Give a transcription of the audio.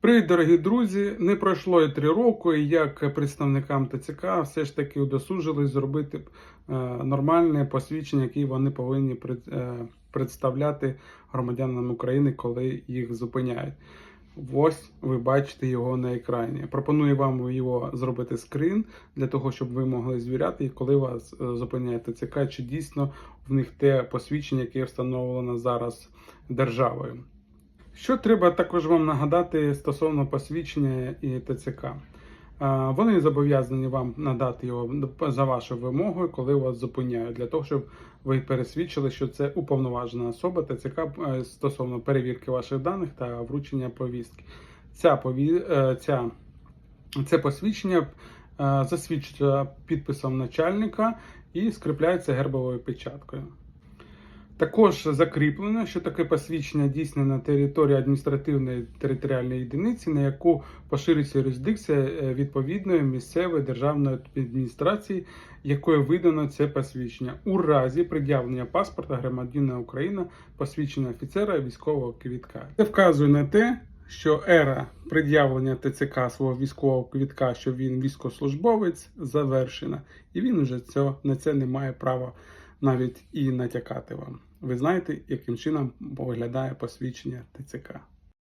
Привіт, дорогі друзі! Не пройшло і три роки, як представникам ТЦК все ж таки удосужились зробити е, нормальне посвідчення, яке вони повинні е, представляти громадянам України, коли їх зупиняють. Ось ви бачите його на екрані. Пропоную вам його зробити скрин для того, щоб ви могли звіряти, коли вас е, зупиняє ТЦК, чи дійсно в них те посвідчення, яке встановлено зараз державою. Що треба також вам нагадати стосовно посвідчення і ТЦК? Вони зобов'язані вам надати його за вашою вимогою, коли вас зупиняють, для того, щоб ви пересвідчили, що це уповноважена особа ТЦК е, стосовно перевірки ваших даних та вручення повістки. Ця пові... е, ця... Це посвідчення е, засвідчується підписом начальника і скріпляється гербовою печаткою. Також закріплено, що таке посвідчення дійсне на території адміністративної територіальної єдиниці, на яку поширюється юрисдикція е, відповідної місцевої державної адміністрації, якою видано це посвідчення, у разі пред'явлення паспорта громадянина України, посвідчення офіцера військового квітка. Це вказує на те, що ера пред'явлення ТЦК свого військового квітка, що він військовослужбовець, завершена, і він уже цього на це не має права навіть і натякати вам. Ви знаєте, яким чином виглядає посвідчення ТЦК.